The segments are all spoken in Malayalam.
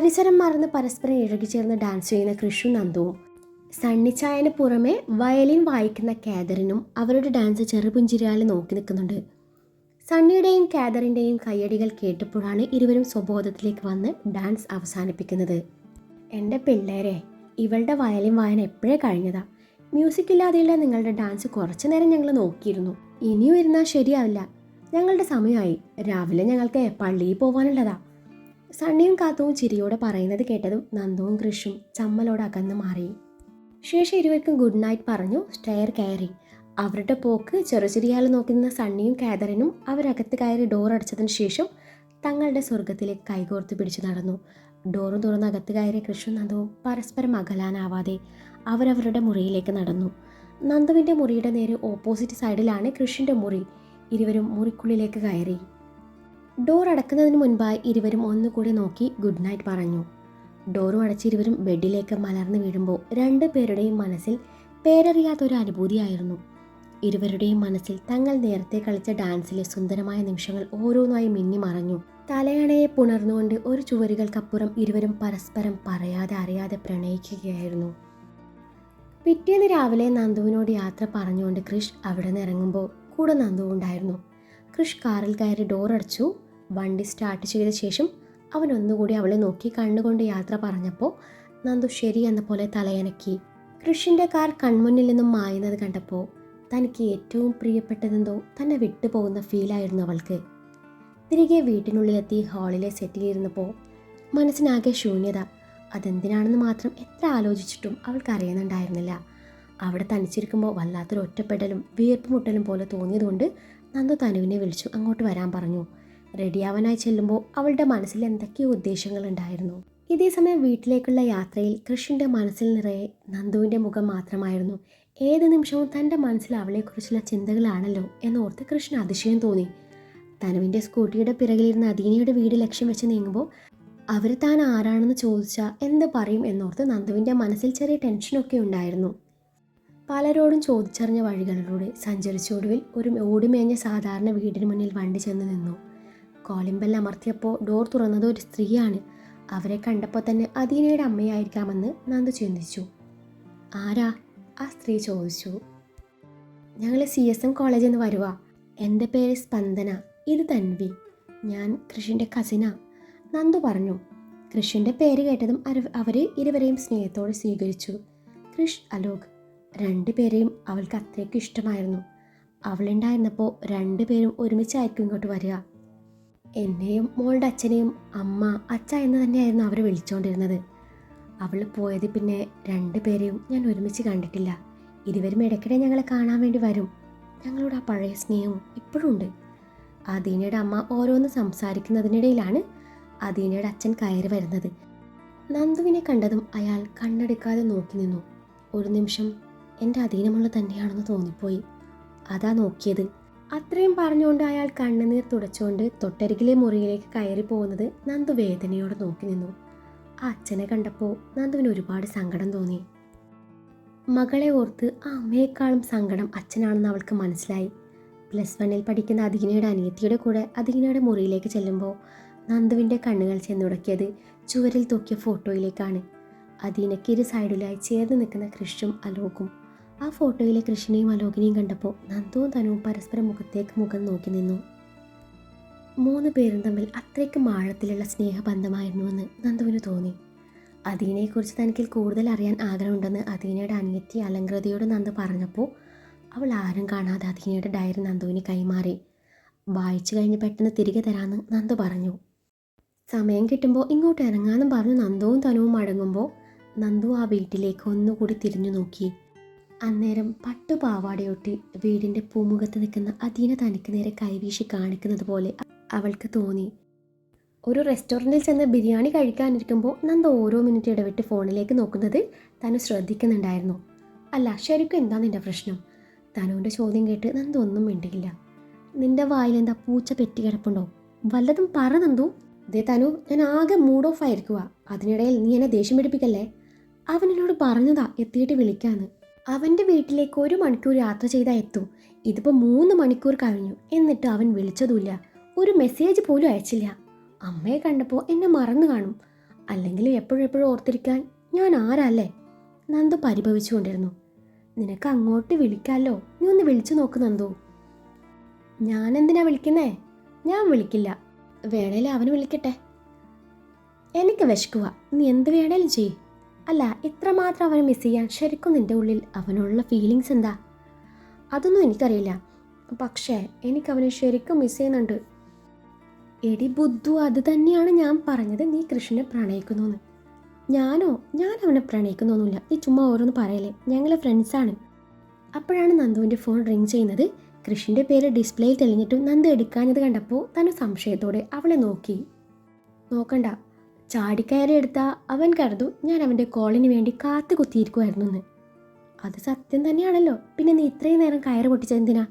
പരിസരം മറന്ന് പരസ്പരം ഇഴകിച്ചേർന്ന് ഡാൻസ് ചെയ്യുന്ന കൃഷു നന്ദുവും സണ്ണിച്ചായന് പുറമെ വയലിൻ വായിക്കുന്ന കാതറിനും അവരുടെ ഡാൻസ് ചെറുപുഞ്ചിരിയാൽ നോക്കി നിൽക്കുന്നുണ്ട്. സണ്ണിയുടെയും കാതറിന്റെയും കയ്യടികൾ കേട്ടപ്പോഴാണ് ഇരുവരും സ്വബോധത്തിലേക്ക് വന്ന് ഡാൻസ് അവസാനിപ്പിക്കുന്നത്. എന്റെ പിള്ളേരെ ഇവളുടെ വയലിൻ വായന എപ്പോഴേ കഴിഞ്ഞതാ? മ്യൂസിക് ഇല്ലാതെയുള്ള നിങ്ങളുടെ ഡാൻസ് കുറച്ചു നേരം ഞങ്ങൾ നോക്കിയിരുന്നു. ഇനിയും ഇരുന്നാൽ ശരിയാവില്ല. ഞങ്ങളുടെ സമയമായി. രാവിലെ ഞങ്ങൾക്ക് പള്ളിയിൽ പോകാനുള്ളതാ സണ്ണിയും കാത്തുവും ചിരിയോടെ പറയുന്നത് കേട്ടതും നന്ദുവും കൃഷും ചമ്മലോട് അകന്ന് മാറി. ശേഷം ഇരുവർക്കും ഗുഡ് നൈറ്റ് പറഞ്ഞു സ്റ്റെയർ കയറി. അവരുടെ പോക്ക് ചെറുചിരിയാൽ നോക്കുന്ന സണ്ണിയും കാതറിനും അവരകത്ത് കയറി ഡോർ അടച്ചതിന് ശേഷം തങ്ങളുടെ സ്വർഗത്തിലേക്ക് കൈകോർത്ത് പിടിച്ചു നടന്നു. ഡോറും തുറന്ന് അകത്ത് കയറിയ കൃഷ്ണ നന്ദുവും പരസ്പരം അകലാനാവാതെ അവരവരുടെ മുറിയിലേക്ക് നടന്നു. നന്ദുവിന്റെ മുറിയുടെ നേരെ ഓപ്പോസിറ്റ് സൈഡിലാണ് കൃഷിന്റെ മുറി. ഇരുവരും മുറിക്കുള്ളിലേക്ക് കയറി. ഡോർ അടക്കുന്നതിന് മുൻപായി ഇരുവരും ഒന്നുകൂടി നോക്കി ഗുഡ് നൈറ്റ് പറഞ്ഞു. ഡോറും അടച്ച് ഇരുവരും ബെഡിലേക്ക് മലർന്നു വീഴുമ്പോൾ രണ്ടു പേരുടെയും മനസ്സിൽ പേരറിയാത്തൊരു അനുഭൂതിയായിരുന്നു. ഇരുവരുടെയും മനസ്സിൽ തങ്ങൾ നേരത്തെ കളിച്ച ഡാൻസിലെ സുന്ദരമായ നിമിഷങ്ങൾ ഓരോന്നായി മിന്നി മറഞ്ഞു. തലയണയെ പുണർന്നുകൊണ്ട് ഒരു ചുവരുകൾക്കപ്പുറം ഇരുവരും പരസ്പരം പറയാതെ അറിയാതെ പ്രണയിക്കുകയായിരുന്നു. പിറ്റേന്ന് രാവിലെ നന്ദുവിനോട് യാത്ര പറഞ്ഞുകൊണ്ട് കൃഷ് അവിടെ നിന്ന് ഇറങ്ങുമ്പോൾ കൂടെ നന്ദു ഉണ്ടായിരുന്നു. കൃഷ് കാറിൽ കയറി ഡോർ അടച്ചു. വണ്ടി സ്റ്റാർട്ട് ചെയ്ത ശേഷം അവൻ ഒന്നുകൂടി അവളെ നോക്കി കണ്ണുകൊണ്ട് യാത്ര പറഞ്ഞപ്പോൾ നന്ദു ശരി എന്ന പോലെ തലയനക്കി. കൃഷിന്റെ കാർ കൺമുന്നിൽ നിന്നും മായുന്നത് കണ്ടപ്പോൾ തനിക്ക് ഏറ്റവും പ്രിയപ്പെട്ടതെന്തോ തന്നെ വിട്ടുപോകുന്ന ഫീലായിരുന്നു അവൾക്ക്. തിരികെ വീട്ടിനുള്ളിലെത്തി ഹാളിലെ സെറ്റിലിരുന്നപ്പോൾ മനസ്സിനാകെ ശൂന്യത. അതെന്തിനാണെന്ന് മാത്രം എത്ര ആലോചിച്ചിട്ടും അവൾക്ക് അറിയുന്നുണ്ടായിരുന്നില്ല അവിടെ തനിച്ചിരിക്കുമ്പോൾ വല്ലാത്തൊരു ഒറ്റപ്പെടലും വീർപ്പ് മുട്ടലും പോലെ തോന്നിയതുകൊണ്ട് നന്ദു തനുവിനെ വിളിച്ചു അങ്ങോട്ട് വരാൻ പറഞ്ഞു. റെഡിയാവാനായി ചെല്ലുമ്പോൾ അവളുടെ മനസ്സിൽ എന്തൊക്കെയോ ഉദ്ദേശങ്ങളുണ്ടായിരുന്നു ഇതേ സമയം വീട്ടിലേക്കുള്ള യാത്രയിൽ കൃഷിന്റെ മനസ്സിൽ നിറയെ നന്ദുവിന്റെ മുഖം മാത്രമായിരുന്നു. ഏത് നിമിഷവും തന്റെ മനസ്സിൽ അവളെക്കുറിച്ചുള്ള ചിന്തകളാണല്ലോ എന്നോർത്ത് കൃഷ്ണ അതിശയം തോന്നി. തനുവിന്റെ സ്കൂട്ടിയുടെ പിറകിലിരുന്ന അദീനയുടെ വീട് ലക്ഷ്യം വെച്ച് നീങ്ങുമ്പോൾ അവർ താൻ ആരാണെന്ന് ചോദിച്ചാൽ എന്ത് പറയും എന്നോർത്ത് നന്ദുവിന്റെ മനസ്സിൽ ചെറിയ ടെൻഷനൊക്കെ ഉണ്ടായിരുന്നു. പലരോടും ചോദിച്ചറിഞ്ഞ വഴികളിലൂടെ സഞ്ചരിച്ചൊടുവിൽ ഒരു ഓടിമേഞ്ഞ സാധാരണ വീടിന് മുന്നിൽ വണ്ടി ചെന്ന് നിന്നു. കോളിംഗ് അമർത്തിയപ്പോൾ ഡോർ തുറന്നത് ഒരു സ്ത്രീയാണ്. അവരെ കണ്ടപ്പോൾ തന്നെ അദീനയുടെ അമ്മയായിരിക്കാമെന്ന് നന്ദു ചിന്തിച്ചു. ആരാ? ആ സ്ത്രീ ചോദിച്ചു. ഞങ്ങൾ സി എസ് എം കോളേജിൽ നിന്ന് വരുക എന്റെ പേര് സ്പന്ദന. ഇത് തൻവി. ഞാൻ കൃഷിന്റെ കസിന നന്ദു പറഞ്ഞു. കൃഷിന്റെ പേര് കേട്ടതും അവർ ഇരുവരെയും സ്നേഹത്തോടെ സ്വീകരിച്ചു. കൃഷ് അലോക്. രണ്ടുപേരെയും അവൾക്ക് അത്രയ്ക്ക് ഇഷ്ടമായിരുന്നു. അവളുണ്ടായിരുന്നപ്പോൾ രണ്ടുപേരും ഒരുമിച്ചായിരിക്കും ഇങ്ങോട്ട് വരിക. എന്നെയും മോളുടെ അച്ഛനെയും അമ്മ അച്ഛ എന്ന് തന്നെയായിരുന്നു അവർ വിളിച്ചുകൊണ്ടിരുന്നത് അവൾ പോയത് പിന്നെ രണ്ടുപേരെയും ഞാൻ ഒരുമിച്ച് കണ്ടിട്ടില്ല. ഇരുവരും ഇടയ്ക്കിടെ ഞങ്ങളെ കാണാൻ വേണ്ടി വരും. ഞങ്ങളോട് ആ പഴയ സ്നേഹവും ഇപ്പോഴും ഉണ്ട്. അദീനയുടെ അമ്മ ഓരോന്ന് സംസാരിക്കുന്നതിനിടയിലാണ് അദീനയുടെ അച്ഛൻ കയറി വരുന്നത്. നന്ദുവിനെ കണ്ടതും അയാൾ കണ്ണെടുക്കാതെ നോക്കി നിന്നു. ഒരു നിമിഷം എന്റെ അധീനമുള്ള തന്നെയാണെന്ന് തോന്നിപ്പോയി. അതാ നോക്കിയത്. അത്രയും പറഞ്ഞുകൊണ്ട് അയാൾ കണ്ണുനീർ തുടച്ചുകൊണ്ട് തൊട്ടരികിലെ മുറിയിലേക്ക് കയറി പോകുന്നത് നന്ദു വേദനയോടെ നോക്കി നിന്നു. ആ അച്ഛനെ കണ്ടപ്പോൾ നന്ദുവിന് ഒരുപാട് സങ്കടം തോന്നി. മകളെ ഓർത്ത് ആ അമ്മയെക്കാളും സങ്കടം അച്ഛനാണെന്ന് അവൾക്ക് മനസ്സിലായി. പ്ലസ് വണ്ണിൽ പഠിക്കുന്ന അദീനയുടെ അനിയത്തിയുടെ കൂടെ അദീനയുടെ മുറിയിലേക്ക് ചെല്ലുമ്പോൾ നന്ദുവിന്റെ കണ്ണുകൾ ചെന്നുടക്കിയത് ചുവരിൽ തൂക്കിയ ഫോട്ടോയിലേക്കാണ്. അദീനയ്ക്ക് ഇരു സൈഡിലായി ചേർന്ന് നിൽക്കുന്ന കൃഷും അലോകും ആ ഫോട്ടോയിലെ കൃഷ്ണനെയും അലോകിനെയും കണ്ടപ്പോൾ നന്ദുവും തനുവും പരസ്പരം മുഖത്തേക്ക് മുഖം നോക്കി നിന്നു. മൂന്ന് പേരും തമ്മിൽ അത്രയ്ക്കും ആഴത്തിലുള്ള സ്നേഹബന്ധമായിരുന്നുവെന്ന് നന്ദുവിന് തോന്നി. അദീനയെക്കുറിച്ച് തനിക്ക് കൂടുതൽ അറിയാൻ ആഗ്രഹമുണ്ടെന്ന് അദീനയുടെ അനിയത്തി അലങ്കൃതിയോട് നന്ദു പറഞ്ഞപ്പോൾ അവൾ ആരും കാണാതെ അദീനയുടെ ഡയറി നന്ദുവിന് കൈമാറി. വായിച്ചു കഴിഞ്ഞ് പെട്ടെന്ന് തിരികെ തരാമെന്ന് നന്ദു പറഞ്ഞു. സമയം കിട്ടുമ്പോൾ ഇങ്ങോട്ട് ഇറങ്ങാമെന്നും പറഞ്ഞു നന്ദുവും തനുവും മടങ്ങുമ്പോൾ നന്ദു ആ വീട്ടിലേക്ക് ഒന്നുകൂടി തിരിഞ്ഞു നോക്കി. അന്നേരം പട്ടുപാവാടയൊട്ടി വീടിന്റെ പൂമുഖത്ത് നിൽക്കുന്ന അധീന തനിക്ക് നേരെ കൈവീശി കാണിക്കുന്നത് പോലെ അവൾക്ക് തോന്നി. ഒരു റെസ്റ്റോറന്റിൽ ചെന്ന് ബിരിയാണി കഴിക്കാനിരിക്കുമ്പോൾ നന്ദ ഓരോ മിനിറ്റ് ഇടവിട്ട് ഫോണിലേക്ക് നോക്കുന്നത് തനു ശ്രദ്ധിക്കുന്നുണ്ടായിരുന്നു. അല്ല ശരിക്കും എന്താ നിന്റെ പ്രശ്നം? തനുവിന്റെ ചോദ്യം കേട്ട് നന്ദ ഒന്നും മിണ്ടിയില്ല. നിന്റെ വായിലെന്താ പൂച്ച പെറ്റി കിടപ്പുണ്ടോ? വല്ലതും പറ നന്ദു. ദേ തനു ഞാൻ ആകെ മൂഡ് ഓഫ് ആയിരിക്കുക അതിനിടയിൽ നീ എന്നെ ദേഷ്യം പിടിപ്പിക്കല്ലേ? അവൻ എന്നോട് പറഞ്ഞതാ എത്തിയിട്ട് വിളിക്കാന്ന്. അവന്റെ വീട്ടിലേക്ക് ഒരു മണിക്കൂർ യാത്ര ചെയ്താൽ എത്തും. ഇതിപ്പോൾ മൂന്ന് മണിക്കൂർ കഴിഞ്ഞു. എന്നിട്ട് അവൻ വിളിച്ചതുമില്ല. ഒരു മെസ്സേജ് പോലും അയച്ചില്ല. അമ്മയെ കണ്ടപ്പോൾ എന്നെ മറന്നു കാണും. അല്ലെങ്കിൽ എപ്പോഴെപ്പോഴും ഓർത്തിരിക്കാൻ ഞാൻ ആരല്ലേ? നന്ദു പരിഭവിച്ചുകൊണ്ടിരുന്നു. നിനക്ക് അങ്ങോട്ട് വിളിക്കാമല്ലോ നീ ഒന്ന് വിളിച്ചു നോക്ക് നന്ദു. ഞാൻ എന്തിനാ വിളിക്കുന്നേ? ഞാൻ വിളിക്കില്ല. വേണേലും അവന് വിളിക്കട്ടെ. എനിക്ക് വിശക്കുക നീ എന്ത് വേണേലും ചെയ്യ്. അല്ല ഇത്രമാത്രം അവനെ മിസ് ചെയ്യാൻ ശരിക്കും നിന്റെ ഉള്ളിൽ അവനുള്ള ഫീലിങ്സ് എന്താ? അതൊന്നും എനിക്കറിയില്ല. പക്ഷേ എനിക്ക് അവനെ ശരിക്കും മിസ് ചെയ്യുന്നുണ്ട്. എടി ബുദ്ധു അത് തന്നെയാണ് ഞാൻ പറഞ്ഞത്. നീ കൃഷ്ണനെ പ്രണയിക്കുന്നു ഞാനോ? ഞാൻ അവനെ പ്രണയിക്കുന്നൊന്നുമില്ല. നീ ചുമ്മാ ഓരോന്ന് പറയലേ ഞങ്ങൾ ഫ്രണ്ട്സാണ് അപ്പോഴാണ് നന്ദുവിന്റെ ഫോൺ റിങ് ചെയ്യുന്നത്. കൃഷിന്റെ പേര് ഡിസ്പ്ലേയിൽ തെളിഞ്ഞിട്ടും നന്ദു എടുക്കാഞ്ഞത് കണ്ടപ്പോൾ തന്നെ സംശയത്തോടെ അവളെ നോക്കി. നോക്കണ്ട. ചാടിക്കയറി എടുത്ത അവൻ കരുതു ഞാൻ അവന്റെ കോളിന് വേണ്ടി കാത്തു കുത്തിയിരിക്കുമായിരുന്നു എന്ന് അത് സത്യം തന്നെയാണല്ലോ. പിന്നെ നീ ഇത്രയും നേരം കയറ് പൊട്ടിച്ചെന്തിനാ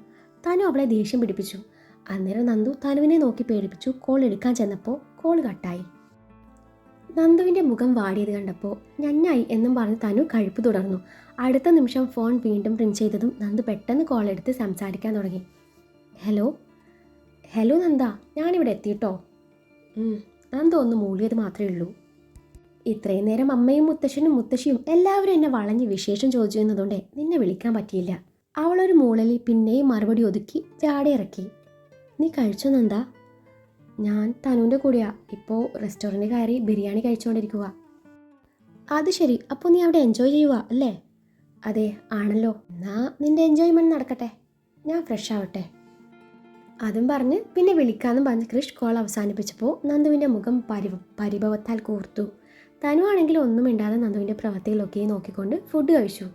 താനും അവളെ ദേഷ്യം പിടിപ്പിച്ചു. അന്നേരം നന്ദു തനുവിനെ നോക്കി പേടിപ്പിച്ചു കോൾ എടുക്കാൻ ചെന്നപ്പോൾ കോൾ കട്ടായി. നന്ദുവിന്റെ മുഖം വാടിയത് കണ്ടപ്പോൾ ഞഞ്ഞായി എന്നും പറഞ്ഞ് തനു കഴുപ്പ് തുടർന്നു. അടുത്ത നിമിഷം ഫോൺ വീണ്ടും റിങ് ചെയ്തതും നന്ദു പെട്ടെന്ന് കോൾ എടുത്ത് സംസാരിക്കാൻ തുടങ്ങി. ഹലോ? ഹലോ നന്ദ ഞാനിവിടെ എത്തിയിട്ടോ? ഉം, തോന്നുന്നു മൂളിയത് മാത്രമേ ഉള്ളൂ. ഇത്രയും നേരം അമ്മയും മുത്തശ്ശനും മുത്തശ്ശിയും എല്ലാവരും എന്നെ വളഞ്ഞ് വിശേഷം ചോദിച്ചു എന്നതുകൊണ്ട് നിന്നെ വിളിക്കാൻ പറ്റിയില്ല. അവളൊരു മൂളലിൽ പിന്നെയും മറുപടി ഒതുക്കി ചാടി ഇറക്കി. നീ കഴിച്ചോ ഞാൻ തനുവിന്റെ കൂടെയാ. ഇപ്പോൾ റെസ്റ്റോറന്റ് കയറി ബിരിയാണി കഴിച്ചുകൊണ്ടിരിക്കുക. അത് ശരി. അപ്പോൾ നീ അവിടെ എൻജോയ് ചെയ്യുക അല്ലേ? അതെ ആണല്ലോ. എന്നാ നിന്റെ എൻജോയ്മെന്റ് നടക്കട്ടെ. ഞാൻ ഫ്രഷ് ആവട്ടെ. അതും പറഞ്ഞ് പിന്നെ വിളിക്കാമെന്നും പറഞ്ഞ് കൃഷ് കോൾ അവസാനിപ്പിച്ചപ്പോൾ നന്ദുവിന്റെ മുഖം പരിവ പരിഭവത്താൽ കോർത്തു. തനുവാണെങ്കിൽ ഒന്നും മിണ്ടാതെ നന്ദുവിന്റെ പ്രവൃത്തികളൊക്കെ നോക്കിക്കൊണ്ട് ഫുഡ് കഴിച്ചു.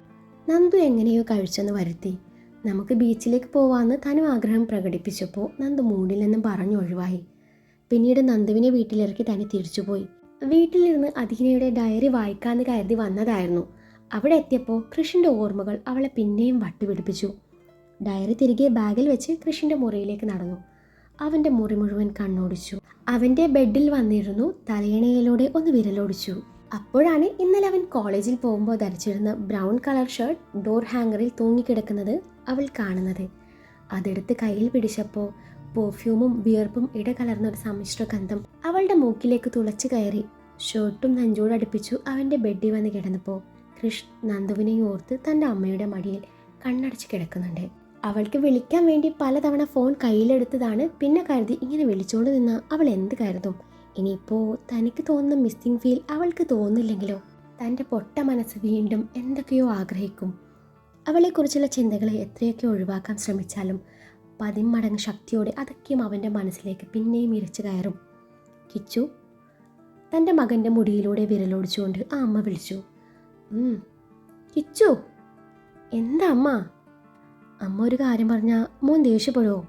നന്ദു എങ്ങനെയോ കഴിച്ചെന്ന് വരുത്തി. നമുക്ക് ബീച്ചിലേക്ക് പോവാമെന്ന് തനു ആഗ്രഹം പ്രകടിപ്പിച്ചപ്പോൾ നന്ദു മൂടില്ലെന്നും പറഞ്ഞു ഒഴിവായി. പിന്നീട് നന്ദുവിനെ വീട്ടിലിറക്കി തന്നെ തിരിച്ചുപോയി. വീട്ടിലിരുന്ന് അധീനയുടെ ഡയറി വായിക്കാമെന്ന് കരുതി വന്നതായിരുന്നു. അവിടെ എത്തിയപ്പോൾ കൃഷിന്റെ ഓർമ്മകൾ അവളെ പിന്നെയും വട്ടുപിടിപ്പിച്ചു. ഡയറി തിരികെ ബാഗിൽ വെച്ച് കൃഷിന്റെ മുറിയിലേക്ക് നടന്നു. അവന്റെ മുറി മുഴുവൻ കണ്ണോടിച്ചു. അവന്റെ ബെഡിൽ വന്നിരുന്നു തലയണയിലൂടെ ഒന്ന് വിരലോടിച്ചു. അപ്പോഴാണ് ഇന്നലെ അവൻ കോളേജിൽ പോകുമ്പോൾ ധരിച്ചിരുന്ന ബ്രൗൺ കളർ ഷർട്ട് ഡോർ ഹാങ്ങറിൽ തൂങ്ങിക്കിടക്കുന്നത് അവൾ കാണുന്നത്. അതെടുത്ത് കയ്യിൽ പിടിച്ചപ്പോൾ പെർഫ്യൂമും വിയർപ്പും ഇടകലർന്ന ഒരു സമ്മിശ്ര ഗന്ധം അവളുടെ മൂക്കിലേക്ക് തുളച്ചു കയറി. ഷർട്ടും നെഞ്ചോടടുപ്പിച്ചു അവന്റെ ബെഡിൽ വന്ന് കിടന്നപ്പോൾ കൃഷ് നന്ദുവിനെയും ഓർത്ത് തന്റെ അമ്മയുടെ മടിയിൽ കണ്ണടച്ച് കിടക്കുന്നുണ്ട്. അവൾക്ക് വിളിക്കാൻ വേണ്ടി പലതവണ ഫോൺ കയ്യിലെടുത്തതാണ്. പിന്നെ കരുതി ഇങ്ങനെ വിളിച്ചുകൊണ്ട് നിന്ന് അവൾ എന്ത് കരുതും. ഇനിയിപ്പോൾ തനിക്ക് തോന്നുന്ന മിസ്സിംഗ് ഫീൽ അവൾക്ക് തോന്നില്ലെങ്കിലോ? തന്റെ പൊട്ട മനസ്സ് വീണ്ടും എന്തൊക്കെയോ ആഗ്രഹിക്കും. അവളെക്കുറിച്ചുള്ള ചിന്തകളെ എത്രയൊക്കെ ഒഴിവാക്കാൻ ശ്രമിച്ചാലും പതിമടങ്ങ് ശക്തിയോടെ അതൊക്കെയും അവന്റെ മനസ്സിലേക്ക് പിന്നെയും ഇരച്ചു കയറും. കിച്ചു തന്റെ മകന്റെ മുടിയിലൂടെ വിരലോടിച്ചുകൊണ്ട് ആ അമ്മ വിളിച്ചു. "ഉം, കിച്ചു എന്താ അമ്മ? അമ്മ ഒരു കാര്യം പറഞ്ഞാൽ മോൻ ദേഷ്യപ്പെടുമോ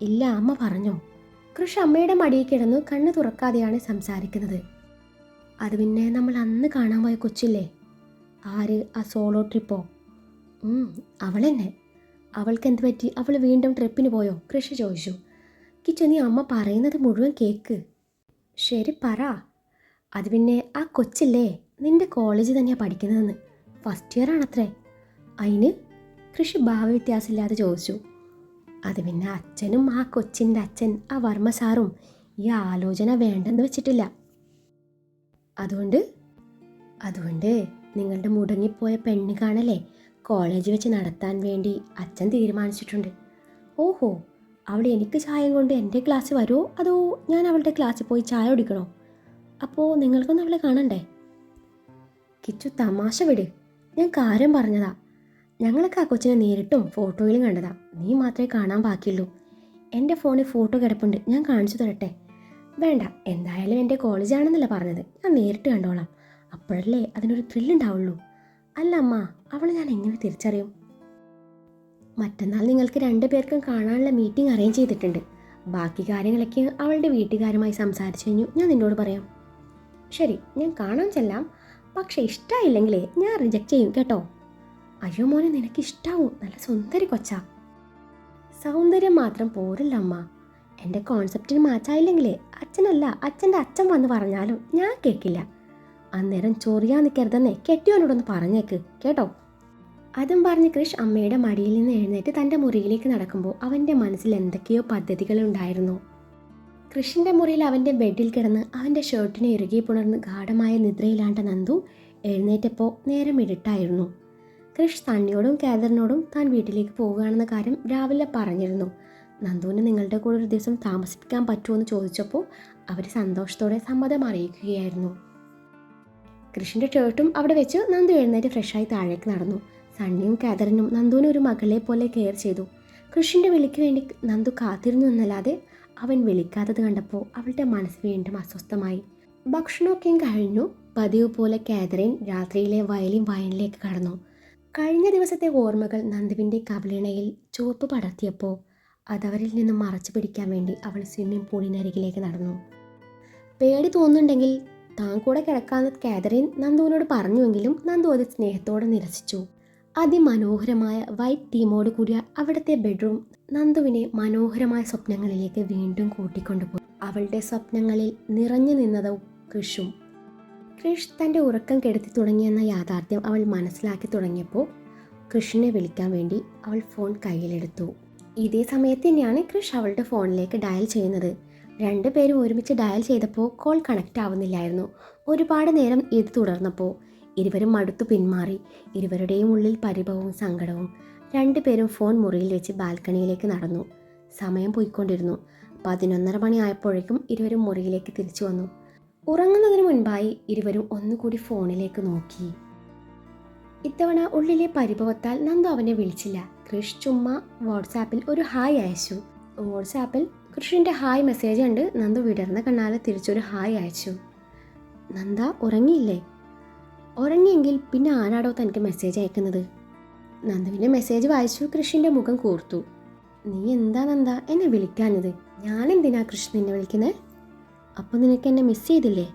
ഇല്ല അമ്മ പറഞ്ഞു. കൃഷ് അമ്മയുടെ മടിയിൽ കിടന്നു കണ്ണ് തുറക്കാതെയാണ് സംസാരിക്കുന്നത്. അത് പിന്നെ നമ്മൾ അന്ന് കാണാൻ പോയ കൊച്ചില്ലേ? ആര്? ആ സോളോ ട്രിപ്പോ? അവളെന്നെ. അവൾക്ക് എന്ത് പറ്റി? അവൾ വീണ്ടും ട്രിപ്പിന് പോയോ? കൃഷി ചോദിച്ചു. കിച്ചു നീ അമ്മ പറയുന്നത് മുഴുവൻ കേക്ക്. ശരി പറ. അത് പിന്നെ ആ കൊച്ചില്ലേ? നിന്റെ കോളേജ് തന്നെയാണ് പഠിക്കുന്നതെന്ന്. First year ആണത്രേ. അതിന് കൃഷി ഭാവവ്യത്യാസമില്ലാതെ ചോദിച്ചു. അത് പിന്നെ അച്ഛനും ആ കൊച്ചിന്റെ അച്ഛൻ ആ വർമ്മ സാറും ഈ ആലോചന വേണ്ടെന്ന് വെച്ചിട്ടില്ല. അതുകൊണ്ട് അതുകൊണ്ട് നിങ്ങളുടെ മുടങ്ങിപ്പോയ പെണ്ണ് കാണലേ കോളേജ് വെച്ച് നടത്താൻ വേണ്ടി അച്ഛൻ തീരുമാനിച്ചിട്ടുണ്ട്. ഓഹോ അവിടെ എനിക്ക് ചായം കൊണ്ട് എന്റെ ക്ലാസ് വരുമോ? അതോ ഞാൻ അവളുടെ ക്ലാസ്സിൽ പോയി ചായ കുടിക്കണോ? അപ്പോൾ നിങ്ങൾക്കൊന്നും അവളെ കാണണ്ടേ? കിച്ചു തമാശ വിട്. ഞാൻ കാര്യം പറഞ്ഞതാ. ഞങ്ങളൊക്കെ ആ കൊച്ചിനെ നേരിട്ടും ഫോട്ടോയിലും കണ്ടതാ. നീ മാത്രമേ കാണാൻ ബാക്കിയുള്ളൂ. എന്റെ ഫോണിൽ ഫോട്ടോ കിടപ്പുണ്ട്. ഞാൻ കാണിച്ചു തരട്ടെ? വേണ്ട. എന്തായാലും എന്റെ കോളേജാണെന്നല്ല പറഞ്ഞത്. ഞാൻ നേരിട്ട് കണ്ടോളാം. അപ്പോഴല്ലേ അതിനൊരു ത്രില്ലുണ്ടാവുള്ളൂ അല്ല അമ്മ അവളെ ഞാൻ എങ്ങനെ തിരിച്ചറിയും? മറ്റന്നാൾ നിങ്ങൾക്ക് രണ്ടു പേർക്കും കാണാനുള്ള മീറ്റിംഗ് അറേഞ്ച് ചെയ്തിട്ടുണ്ട്. ബാക്കി കാര്യങ്ങളൊക്കെ അവളുടെ വീട്ടുകാരുമായി സംസാരിച്ചു കഴിഞ്ഞു. ഞാൻ നിന്നോട് പറയാം. ശരി ഞാൻ കാണാൻ ചെല്ലാം. പക്ഷേ ഇഷ്ടമായില്ലെങ്കിലേ ഞാൻ റിജക്റ്റ് ചെയ്യും കേട്ടോ? അയ്യോ മോനെ നിനക്ക് ഇഷ്ടാവും നല്ല സുന്ദരി കൊച്ചാ. സൗന്ദര്യം മാത്രം പോരല്ല അമ്മ എന്റെ കോൺസെപ്റ്റിന് മാച്ചായില്ലെങ്കിലേ അച്ഛനല്ല അച്ഛന്റെ അച്ഛൻ വന്ന് പറഞ്ഞാലും ഞാൻ കേൾക്കില്ല അന്നേരം ചൊറിയാൻ നിൽക്കരുതെന്നേ കെട്ടിയോനോടൊന്ന് പറഞ്ഞേക്ക് കേട്ടോ? അതും പറഞ്ഞ് കൃഷ് അമ്മയുടെ മടിയിൽ നിന്ന് എഴുന്നേറ്റ് തന്റെ മുറിയിലേക്ക് നടക്കുമ്പോൾ അവന്റെ മനസ്സിൽ എന്തൊക്കെയോ പദ്ധതികളുണ്ടായിരുന്നു. കൃഷിന്റെ മുറിയിൽ അവന്റെ ബെഡിൽ കിടന്ന് അവന്റെ ഷർട്ടിനെ ഇറുകി പുണർന്ന് ഗാഠമായ നിദ്രയിലാണ്ട നന്ദു എഴുന്നേറ്റപ്പോൾ നേരം ഇരുട്ടായിരുന്നു. കൃഷ് സണ്ണിയോടും കേദറിനോടും താൻ വീട്ടിലേക്ക് പോവുകയാണെന്ന കാര്യം രാവിലെ പറഞ്ഞിരുന്നു. നന്ദുവിന് നിങ്ങളുടെ കൂടെ ഒരു ദിവസം താമസിപ്പിക്കാൻ പറ്റുമോ എന്ന് ചോദിച്ചപ്പോൾ അവർ സന്തോഷത്തോടെ സമ്മതം അറിയിക്കുകയായിരുന്നു. കൃഷിന്റെ ഷർട്ടും അവിടെ വെച്ച് നന്ദു എഴുന്നേറ്റ് ഫ്രഷായി താഴേക്ക് നടന്നു. സണ്ണിയും കാതറിനും നന്ദുവിനെ ഒരു മകളെ പോലെ കെയർ ചെയ്തു. കൃഷിന്റെ വിളിക്ക് വേണ്ടി നന്ദു കാത്തിരുന്നു എന്നല്ലാതെ അവൻ വിളിക്കാത്തത് കണ്ടപ്പോൾ അവളുടെ മനസ്സ് വീണ്ടും അസ്വസ്ഥമായി. ഭക്ഷണമൊക്കെയും കഴിഞ്ഞു. പതിവ് പോലെ കാതറിൻ രാത്രിയിലെ വയലിൻ വയലിലേക്ക് കടന്നു. കഴിഞ്ഞ ദിവസത്തെ ഓർമ്മകൾ നന്ദുവിന്റെ കവിളിണയിൽ ചുവപ്പ് പടർത്തിയപ്പോൾ അതവരിൽ നിന്നും മറച്ചു പിടിക്കാൻ വേണ്ടി അവൾ സ്വിമ്മിംഗ് പൂളിനരികിലേക്ക് നടന്നു. പേടി തോന്നുന്നുണ്ടെങ്കിൽ താൻ കൂടെ കിടക്കാന്ന് കാതറിൻ നന്ദുവിനോട് പറഞ്ഞുവെങ്കിലും നന്ദു അത് സ്നേഹത്തോടെ നിരസിച്ചു. അതിമനോഹരമായ വൈറ്റ് തീമോട് കൂടിയ അവിടുത്തെ ബെഡ്റൂം നന്ദുവിനെ മനോഹരമായ സ്വപ്നങ്ങളിലേക്ക് വീണ്ടും കൂട്ടിക്കൊണ്ടുപോയി. അവളുടെ സ്വപ്നങ്ങളിൽ നിറഞ്ഞു നിന്നതും കൃഷും. കൃഷ് തന്റെ ഉറക്കം കെടുത്തി തുടങ്ങിയെന്ന യാഥാർത്ഥ്യം അവൾ മനസ്സിലാക്കി തുടങ്ങിയപ്പോൾ കൃഷിനെ വിളിക്കാൻ വേണ്ടി അവൾ ഫോൺ കയ്യിലെടുത്തു. ഇതേ സമയത്ത് തന്നെയാണ് കൃഷ് അവളുടെ ഫോണിലേക്ക് ഡയൽ ചെയ്യുന്നത്. രണ്ടുപേരും ഒരുമിച്ച് ഡയൽ ചെയ്തപ്പോൾ കോൾ കണക്റ്റ് ആവുന്നില്ലായിരുന്നു. ഒരുപാട് നേരം ഇത് തുടർന്നപ്പോൾ ഇരുവരും മടുത്തു പിന്മാറി. ഇരുവരുടെയും ഉള്ളിൽ പരിഭവവും സങ്കടവും. രണ്ടുപേരും ഫോൺ മുറിയിൽ വെച്ച് ബാൽക്കണിയിലേക്ക് നടന്നു. സമയം പോയിക്കൊണ്ടിരുന്നു. പതിനൊന്നര മണി ആയപ്പോഴേക്കും ഇരുവരും മുറിയിലേക്ക് തിരിച്ചു വന്നു. ഉറങ്ങുന്നതിന് മുൻപായി ഇരുവരും ഒന്നുകൂടി ഫോണിലേക്ക് നോക്കി. ഇത്തവണ ഉള്ളിലെ പരിഭവത്താൽ നന്ദു അവനെ വിളിച്ചില്ല. കൃഷ് ചുമ്മാ വാട്സാപ്പിൽ ഒരു ഹായ് അയച്ചു. വാട്സാപ്പിൽ കൃഷിന്റെ ഹായ് മെസ്സേജ് ഉണ്ട് നന്ദു വിടർന്ന കണ്ണാലെ തിരിച്ചൊരു ഹായ് അയച്ചു. നന്ദ ഉറങ്ങിയില്ലേ? ഉറങ്ങിയെങ്കിൽ പിന്നെ ആരാടോ തനിക്ക് മെസ്സേജ് അയക്കുന്നത്? നന്ദുവിന്റെ മെസ്സേജ് വായിച്ചു കൃഷിന്റെ മുഖം കൂർത്തു. നീ എന്താ നന്ദ എന്നെ വിളിക്കാഞ്ഞത്? ഞാൻ എന്തിനാ കൃഷ് നിന്നെ വിളിക്കുന്നത് അപ്പോൾ നിനക്ക് എന്നെ മിസ് ചെയ്തില്ലേ?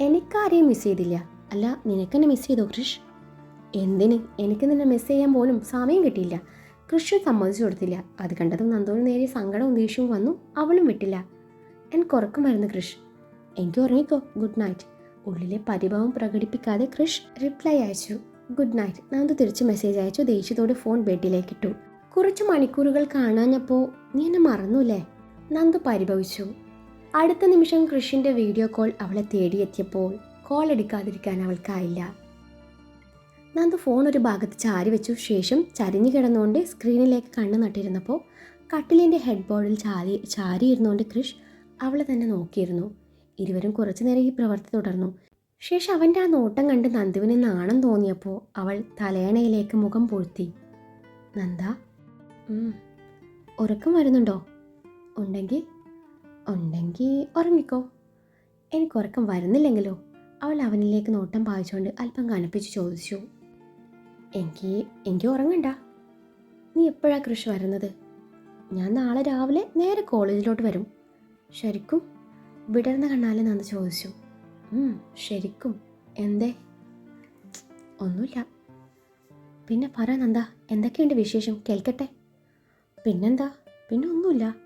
എനിക്കാരെയും മിസ് ചെയ്തില്ല. അല്ല നിനക്കെന്നെ മിസ് ചെയ്തോ കൃഷ്? എന്തിന്? എനിക്ക് നിന്നെ മിസ് ചെയ്യാൻ പോലും സമയം കിട്ടിയില്ല. കൃഷ് സമ്മതിച്ചു കൊടുത്തില്ല. അത് കണ്ടതും നന്ദോന് നേരെ സങ്കടവും ദേഷ്യവും വന്നു. അവളും വിട്ടില്ല. എനിക്ക് ഉറക്കം വരുന്നു കൃഷ്. എനിക്ക് ഉറങ്ങിക്കോ. ഗുഡ് നൈറ്റ് ഉള്ളിലെ പരിഭവം പ്രകടിപ്പിക്കാതെ കൃഷ് റിപ്ലൈ അയച്ചു. ഗുഡ് നൈറ്റ് നന്ദു തിരിച്ച് മെസ്സേജ് അയച്ചു. ദേഷ്യത്തോടെ ഫോൺ ബെഡിലേക്ക് ഇട്ടു. കുറച്ച് മണിക്കൂറുകൾ കാണാഞ്ഞപ്പോൾ നീ എന്നെ മറന്നുല്ലേ? നന്ദു പരിഭവിച്ചു. അടുത്ത നിമിഷം കൃഷിന്റെ വീഡിയോ കോൾ അവളെ തേടിയെത്തിയപ്പോൾ കോൾ എടുക്കാതിരിക്കാൻ അവൾക്കായില്ല. നന്ദു ഫോൺ ഒരു ഭാഗത്ത് ചാരി വെച്ചു. ശേഷം ചരിഞ്ഞു കിടന്നുകൊണ്ട് സ്ക്രീനിലേക്ക് കണ്ണു നട്ടിരുന്നപ്പോൾ കട്ടിലിന്റെ ഹെഡ് ബോർഡിൽ ചാരി ചാരിയിരുന്നുകൊണ്ട് കൃഷ് അവളെ തന്നെ നോക്കിയിരുന്നു. ഇരുവരും കുറച്ചു നേരം ഈ പ്രവൃത്തി തുടർന്നു. ശേഷം അവന്റെ ആ നോട്ടം കണ്ട് നന്ദുവിന് നാണം തോന്നിയപ്പോൾ അവൾ തലയണയിലേക്ക് മുഖം പൊഴുത്തി. നന്ദ ഉറക്കം വരുന്നുണ്ടോ? ഉണ്ടെങ്കിൽ ഉണ്ടെങ്കിൽ ഉറങ്ങിക്കോ. എനിക്ക് ഉറക്കം വരുന്നില്ലെങ്കിലോ? അവൾ അവനിലേക്ക് നോട്ടം പായിച്ചുകൊണ്ട് അല്പം കനപ്പിച്ച് ചോദിച്ചു. എനിക്ക് എനിക്ക് ഉറങ്ങണ്ട. നീ എപ്പോഴാ കൃഷി വരുന്നത്? ഞാൻ നാളെ രാവിലെ നേരെ കോളേജിലോട്ട് വരും. ശരിക്കും? വിടർന്ന കണ്ണാലെ നന്ന് ചോദിച്ചു. "ഉം, ശരിക്കും. എന്തേ? ഒന്നുമില്ല. പിന്നെ പറ നന്ദ എന്തൊക്കെയുണ്ട് വിശേഷം? കേൾക്കട്ടെ? പിന്നെന്താ? പിന്നെ ഒന്നുമില്ല.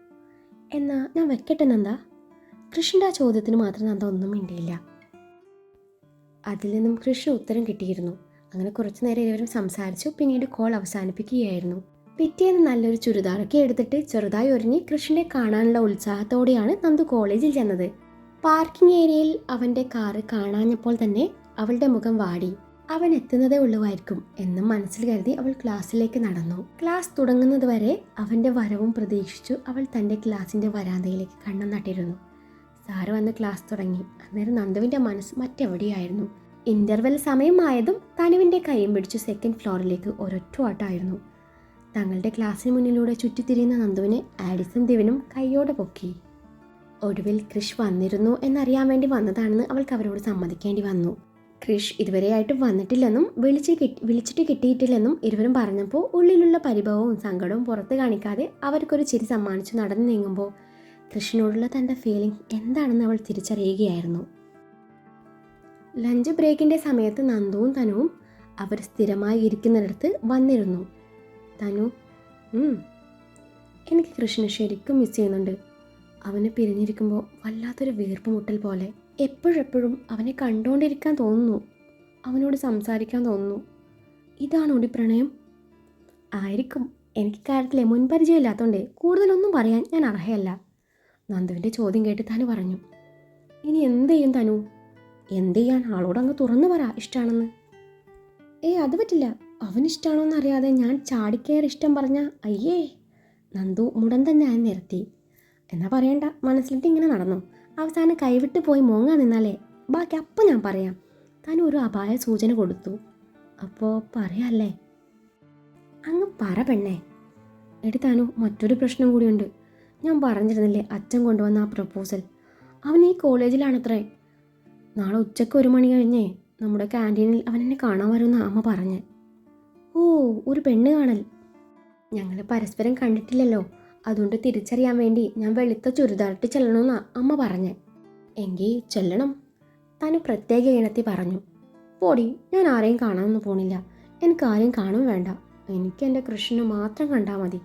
എന്നാ ഞാൻ വെക്കട്ടെ നന്ദ കൃഷിന്റെ ആ ചോദ്യത്തിന് മാത്രം നന്ദ ഒന്നും മിണ്ടിയില്ല. അതിൽ നിന്നും കൃഷി ഉത്തരം കിട്ടിയിരുന്നു. അങ്ങനെ കുറച്ചു നേരം ഇരുവരും സംസാരിച്ചു പിന്നീട് കോൾ അവസാനിപ്പിക്കുകയായിരുന്നു. പിറ്റേന്ന് നല്ലൊരു ചുരിദാറൊക്കെ എടുത്തിട്ട് ചെറുതായി ഒരുങ്ങി കൃഷിനെ കാണാനുള്ള ഉത്സാഹത്തോടെയാണ് നന്ദു കോളേജിൽ ചെന്നത്. പാർക്കിംഗ് ഏരിയയിൽ അവന്റെ കാറ് കാണാഞ്ഞപ്പോൾ തന്നെ അവളുടെ മുഖം വാടി. അവൻ എത്തുന്നതേ ഉള്ളുവായിരിക്കും എന്നും മനസ്സിൽ കരുതി അവൾ ക്ലാസ്സിലേക്ക് നടന്നു. ക്ലാസ് തുടങ്ങുന്നത് വരെ അവന്റെ വരവും പ്രതീക്ഷിച്ചു അവൾ തന്റെ ക്ലാസ്സിന്റെ വരാന്തയിലേക്ക് കണ്ണു നട്ടിരുന്നു. സാറ് വന്ന് ക്ലാസ് തുടങ്ങി. അന്നേരം നന്ദുവിന്റെ മനസ്സ് മറ്റെവിടെയായിരുന്നു? ഇന്റർവെൽ സമയമായതും തനുവിന്റെ കൈയും പിടിച്ച് സെക്കൻഡ് ഫ്ലോറിലേക്ക് ഒരൊറ്റ ഓട്ടമായിരുന്നു തങ്ങളുടെ ക്ലാസ്സിന് മുന്നിലൂടെ ചുറ്റിത്തിരിയുന്ന നന്ദുവിനെ ആഡിസും ദിവനും കൈയോടെ പൊക്കി. ഒടുവിൽ കൃഷ് വന്നിരുന്നു എന്നറിയാൻ വേണ്ടി വന്നതാണെന്ന് അവൾക്ക് അവരോട് സമ്മതിക്കേണ്ടി വന്നു. കൃഷ് ഇതുവരെയായിട്ട് വന്നിട്ടില്ലെന്നും വിളിച്ച് കിട്ടി വിളിച്ചിട്ട് കിട്ടിയിട്ടില്ലെന്നും ഇരുവരും പറഞ്ഞപ്പോൾ ഉള്ളിലുള്ള പരിഭവവും സങ്കടവും പുറത്ത് കാണിക്കാതെ അവർക്കൊരു ചിരി സമ്മാനിച്ചു നടന്നു നീങ്ങുമ്പോൾ കൃഷിനോടുള്ള തന്റെ ഫീലിംഗ് എന്താണെന്ന് അവൾ തിരിച്ചറിയുകയായിരുന്നു. ലഞ്ച് ബ്രേക്കിന്റെ സമയത്ത് നന്ദുവും തനുവും അവർ സ്ഥിരമായി ഇരിക്കുന്നിടത്ത് വന്നിരുന്നു. തനു "ഉം, എനിക്ക് കൃഷ്ണനെ ശരിക്കും മിസ് ചെയ്യുന്നുണ്ട്. അവന് പിരിഞ്ഞിരിക്കുമ്പോൾ വല്ലാത്തൊരു വീർപ്പ് മുട്ടൽ പോലെ. എപ്പോഴെപ്പോഴും അവനെ കണ്ടുകൊണ്ടിരിക്കാൻ തോന്നുന്നു. അവനോട് സംസാരിക്കാൻ തോന്നുന്നു. ഇതാണോ ഡി പ്രണയം. ആയിരിക്കും. എനിക്ക് കാര്യത്തിലെ മുൻപരിചയമില്ലാത്തതുകൊണ്ട് കൂടുതലൊന്നും പറയാൻ ഞാൻ അർഹയല്ല. നന്ദുവിന്റെ ചോദ്യം കേട്ട് തനു പറഞ്ഞു. ഇനി എന്ത് ചെയ്യും തനു? എന്ത് ചെയ്യാൻ ആളോട് അങ്ങ് തുറന്നു പറ ഇഷ്ടമാണെന്ന് ഏ അത് പറ്റില്ല. അവൻ എന്നറിയാതെ ഞാൻ ചാടിക്കയറി ഇഷ്ടം പറഞ്ഞ അയ്യേ നന്ദു മുടൻ തന്നെ ഞാൻ നിർത്തി. എന്നാ പറയണ്ട മനസ്സിലിട്ട് ഇങ്ങനെ നടന്നു. അവസാനം കൈവിട്ട് പോയി മോങ്ങാൻ നിന്നാലേ? ബാക്കി അപ്പം ഞാൻ പറയാം. താൻ ഒരു അപായ സൂചന കൊടുത്തു. അപ്പോൾ പറയാല്ലേ? അങ്ങ് പറ പെണ്ണേ. എടി താനു മറ്റൊരു പ്രശ്നം കൂടിയുണ്ട്. ഞാൻ പറഞ്ഞിരുന്നില്ലേ അച്ഛൻ കൊണ്ടുവന്ന ആ പ്രപ്പോസൽ? അവൻ ഈ കോളേജിലാണത്രേ. നാളെ ഉച്ചയ്ക്ക് ഒരു മണി കഴിഞ്ഞേ നമ്മുടെ ക്യാന്റീനിൽ അവൻ എന്നെ കാണാൻ വരുമെന്ന് അമ്മ പറഞ്ഞ്. ഓ ഒരു പെണ്ണ് കാണൽ. ഞങ്ങൾ പരസ്പരം കണ്ടിട്ടില്ലല്ലോ. അതുകൊണ്ട് തിരിച്ചറിയാൻ വേണ്ടി ഞാൻ വെളുത്ത ചുരിദാറിട്ട് ചെല്ലണമെന്നാ അമ്മ പറഞ്ഞേ. എങ്കിൽ ചെല്ലണം. താനും പ്രത്യേക ഇനത്തിൽ പറഞ്ഞു. പോടി ഞാൻ ആരെയും കാണാനൊന്നും പോണില്ല. എനിക്ക് ആരെയും കാണും വേണ്ട. എനിക്ക് എന്റെ കൃഷിനെ മാത്രം കണ്ടാൽ മതി.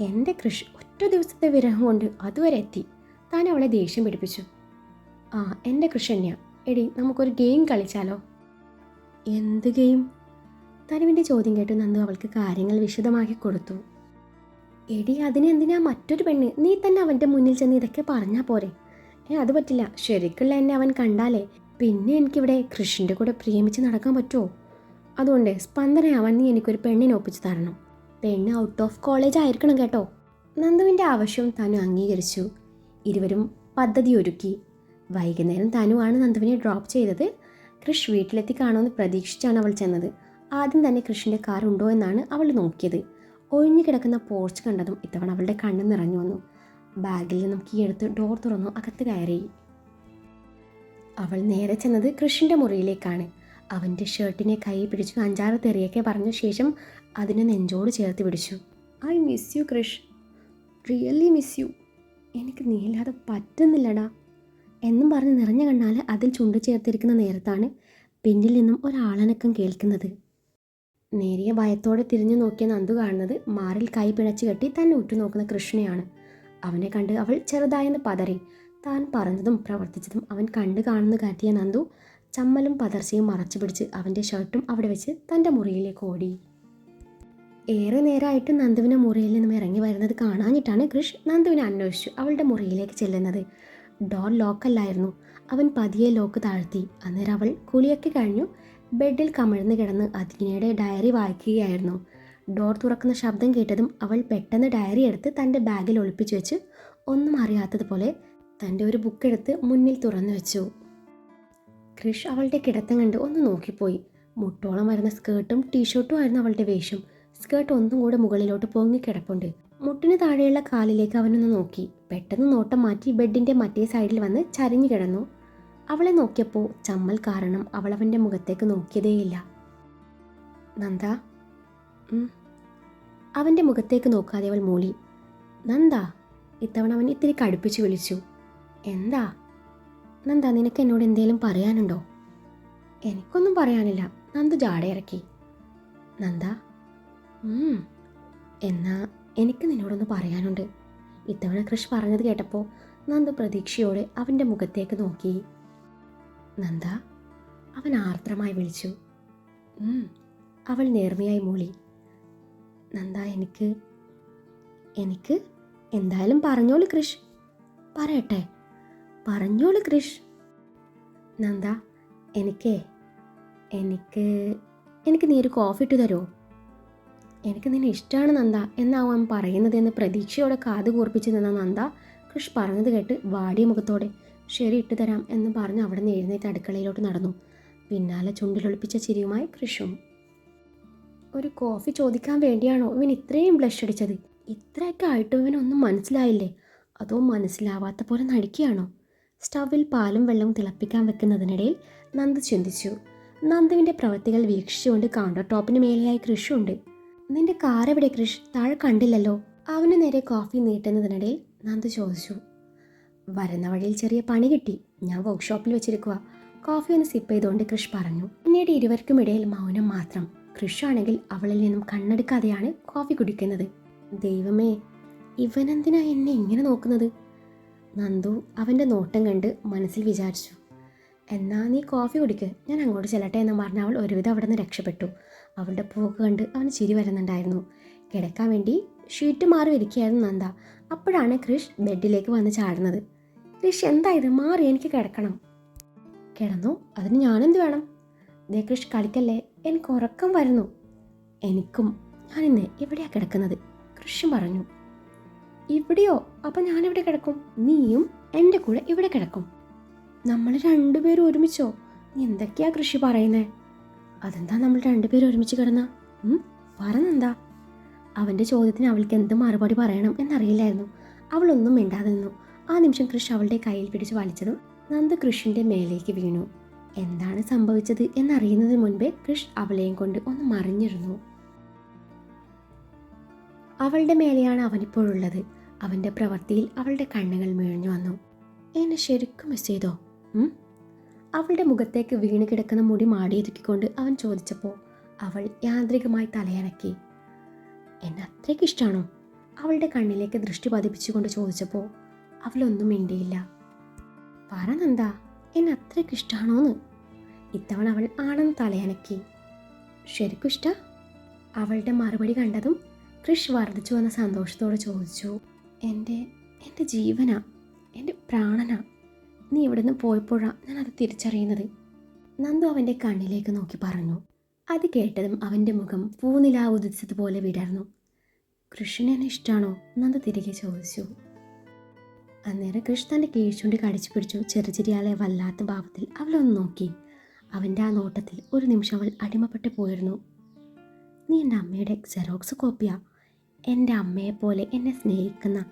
എന്റെ കൃഷി ഒറ്റ ദിവസത്തെ വിരഹം കൊണ്ട് അതുവരെ എത്തി. താൻ അവളെ ദേഷ്യം പിടിപ്പിച്ചു. ആ എന്റെ കൃഷി തന്നെയാ. എടി നമുക്കൊരു ഗെയിം കളിച്ചാലോ? എന്ത് ഗെയിം? തനുവിന്റെ ചോദ്യം കേട്ട് നന്ദു അവൾക്ക് കാര്യങ്ങൾ വിശദമാക്കി കൊടുത്തു. എടി അതിനെന്തിനാ മറ്റൊരു പെണ്ണ്? നീ തന്നെ അവന്റെ മുന്നിൽ ചെന്ന് ഇതൊക്കെ പറഞ്ഞാൽ പോരെ. ഏ അത് പറ്റില്ല. ശരിക്കുള്ള എന്നെ അവൻ കണ്ടാലേ പിന്നെ എനിക്കിവിടെ കൃഷിന്റെ കൂടെ പ്രിയമിച്ച് നടക്കാൻ പറ്റുമോ അതുകൊണ്ട് സ്പന്ദനയാവാൻ നീ എനിക്കൊരു പെണ്ണിനെ ഒപ്പിച്ച് തരണം. പെണ്ണ് ഔട്ട് ഓഫ് കോളേജ് ആയിരിക്കണം കേട്ടോ. നന്ദുവിന്റെ ആവശ്യം താനും അംഗീകരിച്ചു. ഇരുവരും പദ്ധതി ഒരുക്കി. വൈകുന്നേരം തനുവാണ് നന്ദുവിനെ ഡ്രോപ്പ് ചെയ്തത്. കൃഷ് വീട്ടിലെത്തി കാണുമെന്ന് പ്രതീക്ഷിച്ചാണ് അവൾ ചെന്നത്. ആദ്യം തന്നെ കൃഷിന്റെ കാർ ഉണ്ടോ എന്നാണ് അവൾ നോക്കിയത്. ഒഴിഞ്ഞു കിടക്കുന്ന പോർച്ച് കണ്ടതും ഇത്തവണ അവളുടെ കണ്ണ് നിറഞ്ഞു വന്നു. ബാഗിൽ നിന്നും കീ എടുത്ത് ഡോർ തുറന്നു അകത്ത് കയറി. അവൾ നേരെ ചെന്നത് കൃഷിന്റെ മുറിയിലേക്കാണ്. അവന്റെ ഷർട്ടിനെ കൈ പിടിച്ചു അഞ്ചാറ് തെറിയൊക്കെ പറഞ്ഞ ശേഷം അതിനെ നെഞ്ചോട് ചേർത്ത് പിടിച്ചു. I miss you Krish really miss you എനിക്ക് നീല്ലാതെ പറ്റുന്നില്ലടാ. എന്നും പറഞ്ഞ് നിറഞ്ഞ കണ്ണാൽ അതിൽ ചുണ്ടു ചേർത്തിരിക്കുന്ന നേരത്താണ് പിന്നിൽ നിന്നും ഒരാളനക്കം കേൾക്കുന്നത്. നേരിയ ഭയത്തോടെ തിരിഞ്ഞു നോക്കിയ നന്ദു കാണുന്നത് മാറിൽ കൈ പിഴച്ചു കെട്ടി തന്നെ ഉറ്റുനോക്കുന്ന കൃഷ്ണയാണ്. അവനെ കണ്ട് അവൾ ചെറുതായെന്ന് പതറി. താൻ പറഞ്ഞതും പ്രവർത്തിച്ചതും അവൻ കണ്ടു കാണുന്നു കാട്ടിയ നന്ദു ചമ്മലും പതർച്ചയും മറച്ചു പിടിച്ച് അവന്റെ ഷർട്ടും അവിടെ വെച്ച് തന്റെ മുറിയിലേക്ക് ഓടി. ഏറെ നേരമായിട്ട് നന്ദുവിനെ മുറിയിൽ നിന്നും ഇറങ്ങി വരുന്നത് കാണാനിട്ടാണ് കൃഷ് നന്ദുവിനെ അന്വേഷിച്ചു അവളുടെ മുറിയിലേക്ക് ചെല്ലുന്നത്. ഡോർ ലോക്കല്ലായിരുന്നു. അവൻ പതിയെ ലോക്ക് താഴ്ത്തി. അന്നേരം അവൾ കുളിയൊക്കെ കഴിഞ്ഞു. ബെഡിൽ കമിഴ്ന്ന് കിടന്ന് അതിനയുടെ ഡയറി വായിക്കുകയായിരുന്നു. ഡോർ തുറക്കുന്ന ശബ്ദം കേട്ടതും അവൾ പെട്ടെന്ന് ഡയറി എടുത്ത് തന്റെ ബാഗിൽ ഒളിപ്പിച്ചു വെച്ച് ഒന്നും അറിയാത്തതുപോലെ തന്റെ ഒരു ബുക്ക് എടുത്ത് മുന്നിൽ തുറന്നു വെച്ചു. ക്രിഷ് അവളുടെ കിടത്തം കണ്ട് ഒന്ന് നോക്കിപ്പോയി. മുട്ടോളം വരുന്ന സ്കേർട്ടും ടീഷർട്ടും ആയിരുന്നു അവളുടെ വേഷം. സ്കേർട്ട് ഒന്നും കൂടെ മുകളിലോട്ട് പൊങ്ങി പൊങ്ങിക്കിടപ്പുണ്ട് മുട്ടിന് താഴെയുള്ള കാലിലേക്ക് അവനൊന്ന് നോക്കി. പെട്ടെന്ന് നോട്ടം മാറ്റി ബെഡിന്റെ മറ്റേ സൈഡിൽ വന്ന് ചരിഞ്ഞു കിടന്നു. അവളെ നോക്കിയപ്പോൾ ചമ്മൽ കാരണം അവൾ അവന്റെ മുഖത്തേക്ക് നോക്കിയതേയില്ല. നന്ദ. അവന്റെ മുഖത്തേക്ക് നോക്കാതെ അവൾ മൂളി നന്ദ ഇത്തവണ അവൻ ഇത്തിരി കടുപ്പിച്ച് വിളിച്ചു. എന്താ? നന്ദ നിനക്ക് എന്നോട് എന്തേലും പറയാനുണ്ടോ? എനിക്കൊന്നും പറയാനില്ല. നന്ദു ജാടയിറക്കി. നന്ദ. എന്നാ എനിക്ക് നിന്നോടൊന്ന് പറയാനുണ്ട്. ഇത്തവണ കൃഷ് പറഞ്ഞത് കേട്ടപ്പോൾ നന്ദു പ്രതീക്ഷയോടെ അവന്റെ മുഖത്തേക്ക് നോക്കി നന്ദ അവൻ ആർദ്രമായി വിളിച്ചു. അവൾ നേർമയായി മൂളി. നന്ദ എനിക്ക് എനിക്ക് എന്തായാലും പറഞ്ഞോളൂ കൃഷ്. പറയട്ടെ പറഞ്ഞോളൂ കൃഷ്. നന്ദ എനിക്കേ എനിക്ക് എനിക്ക് നീ ഒരു കോഫി ഇട്ട് തരുമോ? എനിക്ക് നിന്നെ ഇഷ്ടമാണ് നന്ദ എന്നാവും അവൻ പറയുന്നത് പറയുന്നതെന്ന് പ്രതീക്ഷയോടെ കാത് കൂർപ്പിച്ച് നിന്ന നന്ദ കൃഷ് പറഞ്ഞത് കേട്ട് വാടിയ മുഖത്തോടെ ശരി ഇട്ട് തരാം എന്ന് പറഞ്ഞ് അവിടെ നിന്ന് എഴുന്നേറ്റ് അടുക്കളയിലോട്ട് നടന്നു. പിന്നാലെ ചുണ്ടിലൊളിപ്പിച്ച ചിരിയുമായി കൃഷും ഒരു കോഫി ചോദിക്കാൻ വേണ്ടിയാണോ ഇവൻ ഇത്രയും ബ്ലഷ് അടിച്ചത്? ഇത്രയൊക്കെ ആയിട്ടും ഇവനൊന്നും മനസ്സിലായില്ലേ? അതോ മനസ്സിലാവാത്ത പോലെ നടിക്കുകയാണോ? സ്റ്റവിൽ പാലും വെള്ളവും തിളപ്പിക്കാൻ വെക്കുന്നതിനിടയിൽ നന്ദു ചിന്തിച്ചു. നന്ദുവിന്റെ പ്രവൃത്തികൾ വീക്ഷിച്ചുകൊണ്ട് കൗണ്ടർ ടോപ്പിന് മേലെയായി കൃഷിയുണ്ട് നിന്റെ കാർ എവിടെ കൃഷി താഴെ കണ്ടില്ലല്ലോ. അവന് നേരെ കോഫി നീട്ടുന്നതിനിടയിൽ നന്ദു ചോദിച്ചു. വരുന്ന വഴിയിൽ ചെറിയ പണി കിട്ടി. ഞാൻ വർക്ക്ഷോപ്പിൽ വെച്ചിരിക്കുക കോഫി ഒന്ന് സിപ്പ് ചെയ്തുകൊണ്ട് കൃഷ് പറഞ്ഞു. പിന്നീട് ഇരുവർക്കും ഇടയിൽ മൗനം മാത്രം. കൃഷ് ആണെങ്കിൽ അവളിൽ നിന്നും കണ്ണെടുക്കാതെയാണ് കോഫി കുടിക്കുന്നത്. ദൈവമേ ഇവനെന്തിനാ എന്നെ ഇങ്ങനെ നോക്കുന്നത്? നന്ദു അവന്റെ നോട്ടം കണ്ട് മനസ്സിൽ വിചാരിച്ചു. എന്നാ നീ കോഫി കുടിക്ക്. ഞാൻ അങ്ങോട്ട് ചെല്ലട്ടെ എന്ന് പറഞ്ഞ അവൾ ഒരുവിധം അവിടെ നിന്ന് രക്ഷപ്പെട്ടു. അവളുടെ പോക്ക് കണ്ട് അവന് ചിരി വരുന്നുണ്ടായിരുന്നു. കിടക്കാൻ വേണ്ടി ഷീറ്റ് മാറി ഇരിക്കുകയായിരുന്നു നന്ദ. അപ്പോഴാണ് ക്രിഷ് ബെഡിലേക്ക് വന്ന് ചാടുന്നത്. ക്രിഷ് എന്തായത്? മാറി എനിക്ക് കിടക്കണം. കിടന്നു? അതിന് ഞാനെന്ത് വേണം? ദേ ക്രിഷ് കളിക്കല്ലേ? എനിക്ക് ഉറക്കം വരുന്നു. എനിക്കും ഞാനിന്ന് എവിടെയാ കിടക്കുന്നത്? കൃഷി പറഞ്ഞു. ഇവിടെയോ? അപ്പം ഞാനെവിടെ കിടക്കും? നീയും എന്റെ കൂടെ ഇവിടെ കിടക്കും. നമ്മൾ രണ്ടുപേരും ഒരുമിച്ചോ? നീ എന്തൊക്കെയാ കൃഷി പറയുന്നത് അതെന്താ നമ്മൾ രണ്ടുപേരും ഒരുമിച്ച് കിടന്ന? പറഞ്ഞെന്താ അവന്റെ ചോദ്യത്തിന് അവൾക്ക് എന്ത് മറുപടി പറയണം എന്നറിയില്ലായിരുന്നു. അവളൊന്നും മിണ്ടാതെ നിന്നു. ആ നിമിഷം കൃഷ് അവളുടെ കയ്യിൽ പിടിച്ച് വലിച്ചതും നന്ദ കൃഷിന്റെ മേലേക്ക് വീണു. എന്താണ് സംഭവിച്ചത് എന്നറിയുന്നതിന് മുൻപേ കൃഷ് അവളെയും കൊണ്ട് ഒന്ന് മറിഞ്ഞിരുന്നു. അവളുടെ മേലെയാണ് അവനിപ്പോഴുള്ളത്. അവന്റെ പ്രവൃത്തിയിൽ അവളുടെ കണ്ണുകൾ മിഴിഞ്ഞു വന്നു. എന്നെ ശരിക്കും മിസ് ചെയ്തോ? അവളുടെ മുഖത്തേക്ക് വീണ് കിടക്കുന്ന മുടി മാടിയൊതുക്കിക്കൊണ്ട് അവൻ ചോദിച്ചപ്പോൾ അവൾ യാന്ത്രികമായി തലയനക്കി. എന്നെ അത്രയ്ക്ക് ഇഷ്ടമാണോ അവളുടെ കണ്ണിലേക്ക് ദൃഷ്ടി പതിപ്പിച്ചുകൊണ്ട് ചോദിച്ചപ്പോൾ അവളൊന്നും മിണ്ടിയില്ല. പറഞ്ഞെന്താ എന്നെ അത്രയ്ക്ക് ഇഷ്ടമാണോന്ന് ഇത്തവണ അവൾ ആണെന്ന് തലയനക്കി. ശരിക്കും ഇഷ്ട? അവളുടെ മറുപടി കണ്ടതും കൃഷ് വർദ്ധിച്ചു വന്ന സന്തോഷത്തോടെ ചോദിച്ചു. എന്റെ എന്റെ ജീവനാ? എന്റെ പ്രാണനാ? നീ ഇവിടുന്ന് പോയപ്പോഴാണ് ഞാൻ അത് തിരിച്ചറിയുന്നത്? നന്ദു അവന്റെ കണ്ണിലേക്ക് നോക്കി പറഞ്ഞു. അത് കേട്ടതും അവന്റെ മുഖം പൂനിലാ ഉദിച്ചതുപോലെ വിടർന്നു. കൃഷ്ണനെ ഇഷ്ടമാണോ നന്ദ തിരികെ ചോദിച്ചു. അന്നേരം കൃഷ് തന്റെ കീഴ്ചുണ്ടി കടിച്ചു പിടിച്ചു ചെറുചെറിയാളെ വല്ലാത്ത ഭാവത്തിൽ അവളൊന്ന് നോക്കി. അവന്റെ ആ നോട്ടത്തിൽ ഒരു നിമിഷം അവൾ അടിമപ്പെട്ടു പോയിരുന്നു. നീ എന്റെ അമ്മയുടെ സെറോക്സ് കോപ്പിയാ. എന്റെ അമ്മയെപ്പോലെ എന്നെ സ്നേഹിക്കുന്ന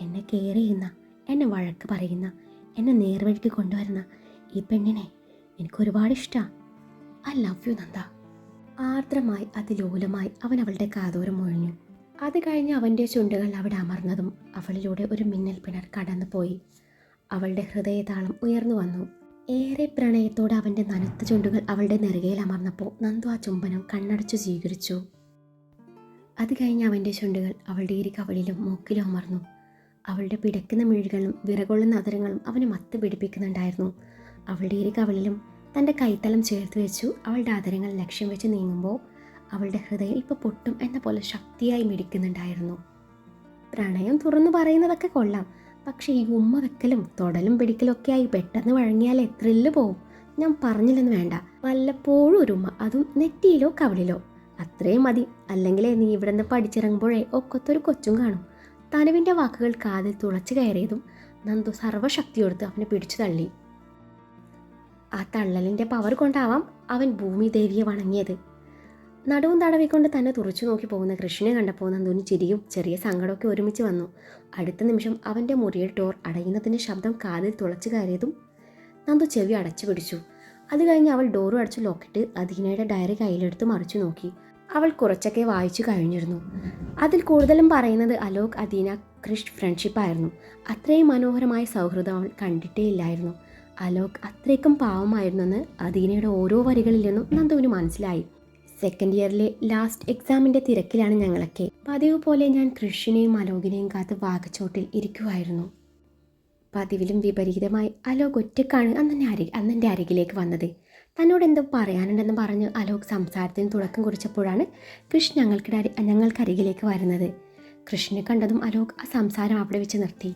എന്നെ കെയർ ചെയ്യുന്ന എന്നെ വഴക്ക് പറയുന്ന എന്നെ നേർവഴിക്ക് കൊണ്ടുവരുന്ന ഈ പെണ്ണിനെ എനിക്ക് ഒരുപാട് ഇഷ്ടമാണ് ഐ ലവ് യു നന്ദ. ആർദ്രമായി അതിലോലമായി അവൻ അവളുടെ കാതോരം ഒഴിഞ്ഞു. അത് കഴിഞ്ഞ് അവന്റെ ചുണ്ടുകൾ അവിടെ അമർന്നതും അവളിലൂടെ ഒരു മിന്നൽ പിണർ കടന്നു പോയി അവളുടെ ഹൃദയതാളം ഉയർന്നു വന്നു. ഏറെ പ്രണയത്തോടെ അവന്റെ നനത്ത ചുണ്ടുകൾ അവളുടെ നെറുകയിൽ അമർന്നപ്പോൾ നന്ദു ആ ചുംബനം കണ്ണടച്ചു സ്വീകരിച്ചു. അത് കഴിഞ്ഞ് അവന്റെ ചുണ്ടുകൾ അവളുടെ ഇരു കവളിലും മൂക്കിലും അമർന്നു. അവളുടെ പിടയ്ക്കുന്ന മിഴികളും വിറകൊള്ളുന്ന അതരങ്ങളും അവനെ മത്ത് പിടിപ്പിക്കുന്നുണ്ടായിരുന്നു. അവളുടെ ഇരു കവളിലും തന്റെ കൈത്തലം ചേർത്ത് വെച്ചു. അവളുടെ ആദരങ്ങൾ ലക്ഷ്യം വെച്ച് നീങ്ങുമ്പോൾ അവളുടെ ഹൃദയം ഇപ്പോൾ പൊട്ടും എന്ന പോലെ ശക്തിയായി മിടിക്കുന്നുണ്ടായിരുന്നു. പ്രണയം തുറന്നു പറയുന്നതൊക്കെ കൊള്ളാം. പക്ഷേ ഈ ഉമ്മ വെക്കലും തൊടലും പിടിക്കലൊക്കെ ആയി പെട്ടെന്ന് വഴങ്ങിയാൽ എത്രില്ല് പോവും. ഞാൻ പറഞ്ഞില്ലെന്ന് വേണ്ട. വല്ലപ്പോഴും ഒരു ഉമ്മ അതും നെറ്റിയിലോ കവളിലോ. അത്രയും മതി. അല്ലെങ്കിലേ നീ ഇവിടെ നിന്ന് പഠിച്ചിറങ്ങുമ്പോഴേ ഒക്കത്തൊരു കൊച്ചും കാണും. തനുവിന്റെ വാക്കുകൾ കാതിൽ തുളച്ചു കയറിയതും നന്ദു സർവശക്തിയോടുത്ത് അവനെ പിടിച്ചു തള്ളി. ആ തള്ളലിന്റെ പവർ കൊണ്ടാവാം അവൻ ഭൂമി ദേവിയെ വണങ്ങിയത്. നടുവും തടവിക്കൊണ്ട് തന്നെ തുറച്ചു നോക്കി പോകുന്ന കൃഷ്ണനെ കണ്ടപ്പോൾ നന്ദുവിന് ചിരിയും ചെറിയ സങ്കടമൊക്കെ ഒരുമിച്ച് വന്നു. അടുത്ത നിമിഷം അവന്റെ മുറിയിൽ ഡോർ അടയുന്നതിന്റെ ശബ്ദം കാതിൽ തുളച്ചു കയറിയതും നന്ദു ചെവി അടച്ചു പിടിച്ചു. അത് കഴിഞ്ഞ് അവൾ ഡോറും അടച്ചു ലോക്കിട്ട് അധീനയുടെ ഡയറി കയ്യിലെടുത്ത് മറിച്ചു നോക്കി. അവൾ കുറച്ചൊക്കെ വായിച്ചു കഴിഞ്ഞിരുന്നു. അതിൽ കൂടുതലും പറയുന്നത് അലോക് അദീന ക്രിഷ് ഫ്രണ്ട്ഷിപ്പായിരുന്നു അത്രയും മനോഹരമായ സൗഹൃദം അവൾ കണ്ടിട്ടേ ഇല്ലായിരുന്നു. അലോക് അത്രയ്ക്കും പാവമായിരുന്നെന്ന് അദീനയുടെ ഓരോ വരികളിൽ നിന്നും നന്ദുവിന് മനസ്സിലായി. സെക്കൻഡ് ഇയറിലെ ലാസ്റ്റ് എക്സാമിന്റെ തിരക്കിലാണ് ഞങ്ങളൊക്കെ. പതിവ് പോലെ ഞാൻ കൃഷിനെയും അലോകിനെയും കാത്ത് വാഗച്ചോട്ടിൽ ഇരിക്കുമായിരുന്നു പതിവിലും വിപരീതമായി അലോക് ഒറ്റക്കാണ് അന്നെ അരി അന്നെന്റെ അരികിലേക്ക് വന്നത്. തന്നോട് എന്തോ പറയാനുണ്ടെന്ന് പറഞ്ഞ് അലോക് സംസാരത്തിന് തുടക്കം കുറിച്ചപ്പോഴാണ് കൃഷ് ഞങ്ങൾക്കിടെ ഞങ്ങൾക്കരികിലേക്ക് വരുന്നത്. കൃഷ്ണനെ കണ്ടതും അലോക് ആ സംസാരം അവിടെ വെച്ച് നിർത്തി.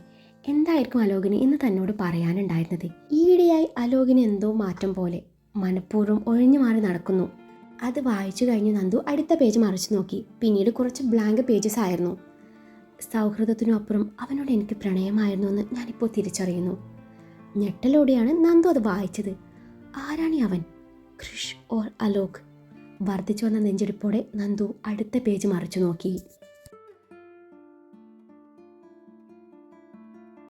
എന്തായിരിക്കും അലോകിന് ഇന്ന് തന്നോട് പറയാനുണ്ടായിരുന്നത്? ഈയിടെയായി അലോകിന് എന്തോ മാറ്റം പോലെ മനഃപൂർവം ഒഴിഞ്ഞു മാറി നടക്കുന്നു. അത് വായിച്ചു കഴിഞ്ഞ് നന്ദു അടുത്ത പേജ് മറിച്ചു നോക്കി. പിന്നീട് കുറച്ച് ബ്ലാങ്ക് പേജസ് ആയിരുന്നു. സൗഹൃദത്തിനും അപ്പുറം അവനോട് എനിക്ക് പ്രണയമായിരുന്നു എന്ന് ഞാനിപ്പോൾ തിരിച്ചറിയുന്നു. ഞെട്ടലോടെയാണ് നന്ദു അത് വായിച്ചത്. ആരാണി അവൻ? ക്രിഷ് ഓർ അലോക്? വർദ്ധിച്ചു വന്ന നെഞ്ചെടുപ്പോടെ നന്ദു അടുത്ത പേജ് മറിച്ചു നോക്കി.